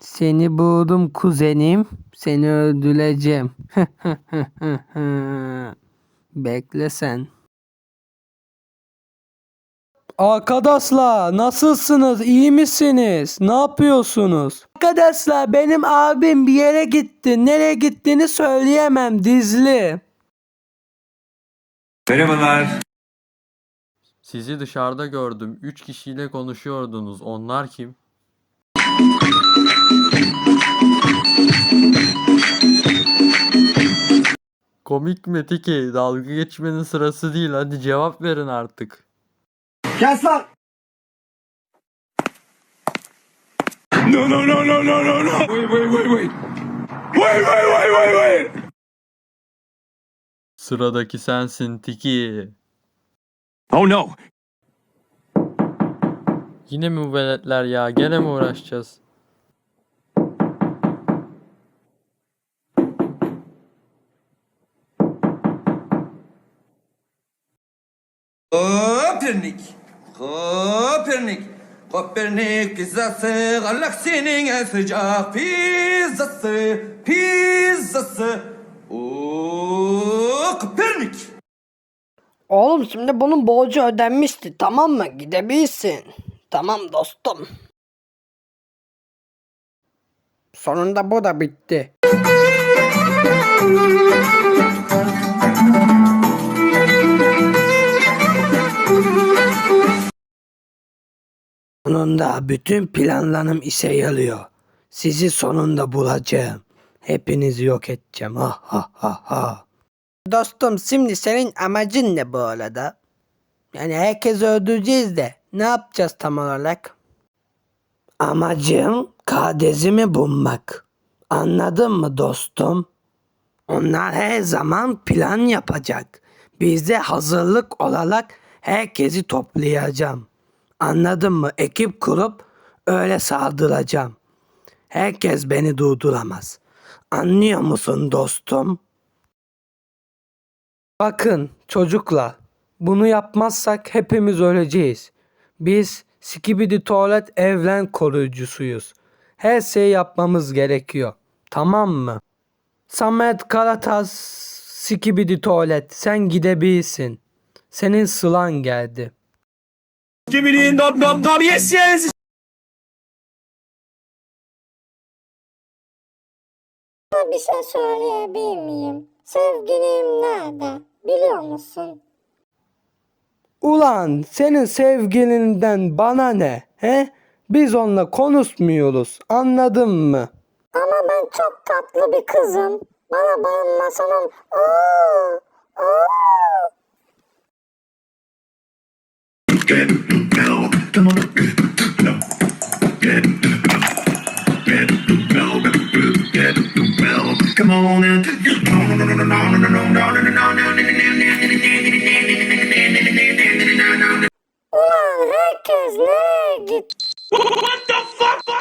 Seni buldum kuzenim. Seni öldüreceğim. Bekle sen. Arkadaşlar nasılsınız? İyi misiniz? Ne yapıyorsunuz? Arkadaşlar benim abim bir yere gitti. Nereye gittiğini söyleyemem dizli. Merhabalar. Sizi dışarıda gördüm. Üç kişiyle konuşuyordunuz. Onlar kim? Komik mi Tiki? Dalga geçmenin sırası değil. Hadi cevap verin artık. Kes lan. No no no no no no no. Wait wait wait wait. Wait wait wait wait wait. Sıradaki sensin Tiki. Oh no. Yine mi bu veletler ya? Gene mi uğraşacağız? Kopernik, Kopernik, Kopernik pizzası, galaksinin en sıcak pizzası, pizzası. Oo, Kopernik. Oğlum şimdi bunun borcu ödenmişti tamam mı? Gidebilirsin. Tamam dostum. Sonunda bu da bitti. Sonunda bütün planlarım işe yarıyor. Sizi sonunda bulacağım. Hepinizi yok edeceğim. Ha ha ha ha. Dostum şimdi senin amacın ne bu arada? Yani herkesi öldüreceğiz de ne yapacağız tam olarak? Amacım Kadezimi bulmak. Anladın mı dostum? Onlar her zaman plan yapacak. Bize hazırlık olarak herkesi toplayacağım. Anladın mı? Ekip kurup öyle saldıracağım. Herkes beni durduramaz. Anlıyor musun dostum? Bakın çocuklar, bunu yapmazsak hepimiz öleceğiz. Biz Skibidi Tuvalet evren koruyucusuyuz. Her şeyi yapmamız gerekiyor. Tamam mı? Samet Karataz Skibidi Tuvalet sen gidebilirsin. Senin sılan geldi. Skibidi dop dop dop yes yes. bir şey söyleyebilir miyim? Sevgilim nerede? Biliyor musun? Ulan senin sevgilinden bana ne? He? Biz onunla konuşmuyoruz. Anladın mı? Ama ben çok tatlı bir kızım. Bana bayılmasanın. Ulan herkes nereye? What the fuck?